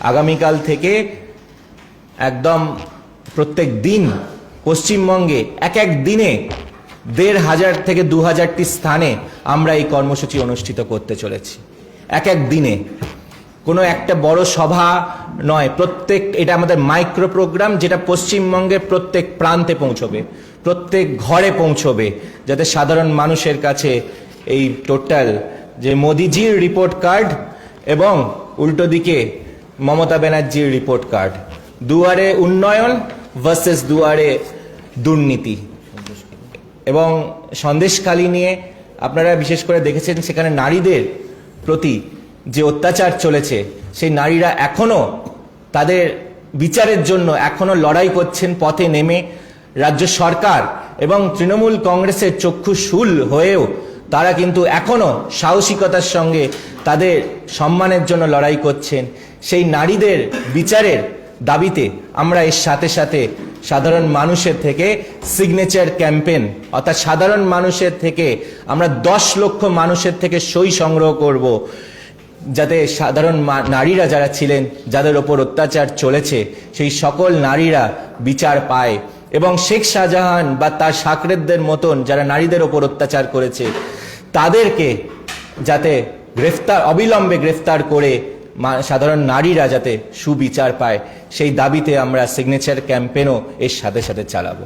আগামীকাল থেকে একদম প্রত্যেক দিন পশ্চিমবঙ্গে এক এক দিনে দেড় হাজার থেকে দু হাজারটি স্থানে আমরা এই কর্মসূচি অনুষ্ঠিত করতে চলেছি। এক এক দিনে। কোনো একটা বড় সভা নয়, প্রত্যেক, এটা আমাদের মাইক্রো প্রোগ্রাম যেটা পশ্চিমবঙ্গের প্রত্যেক প্রান্তে পৌঁছবে, প্রত্যেক ঘরে পৌঁছবে, যাতে সাধারণ মানুষের কাছে এই টোটাল যে মোদিজির রিপোর্ট কার্ড এবং উল্টো দিকে মমতা ব্যানার্জির রিপোর্ট কার্ড দুয়ারে উন্নয়ন ভার্সেস দুয়ারে দুর্নীতি। এবং সন্দেশখালি নিয়ে আপনারা বিশেষ করে দেখেছেন সেখানে নারীদের প্রতি যে অত্যাচার চলেছে, সেই নারীরা এখনও তাদের বিচারের জন্য এখনও লড়াই করছেন, পথে নেমে রাজ্য সরকার এবং তৃণমূল কংগ্রেসের চক্ষু শুল হয়েও তারা কিন্তু এখনও সাহসিকতার সঙ্গে তাদের সম্মানের জন্য লড়াই করছেন। সেই নারীদের বিচারের দাবিতে আমরা এর সাথে সাথে সাধারণ মানুষের থেকে সিগনেচার ক্যাম্পেন অর্থাৎ সাধারণ মানুষের থেকে আমরা দশ লক্ষ মানুষের থেকে সই সংগ্রহ করব। যাতে সাধারণ নারীরা যারা ছিলেন, যাদের ওপর অত্যাচার চলেছে, সেই সকল নারীরা বিচার পায়। এবং শেখ শাহজাহান বা তার সাকরেদদের মতন যারা নারীদের ওপর অত্যাচার করেছে তাদেরকে যাতে গ্রেফতার, অবিলম্বে গ্রেফতার করে সাধারণ নারীরা যাতে সুবিচার পায়। সেই দাবিতে আমরা সিগনেচার ক্যাম্পেনও এর সাথে সাথে চালাবো।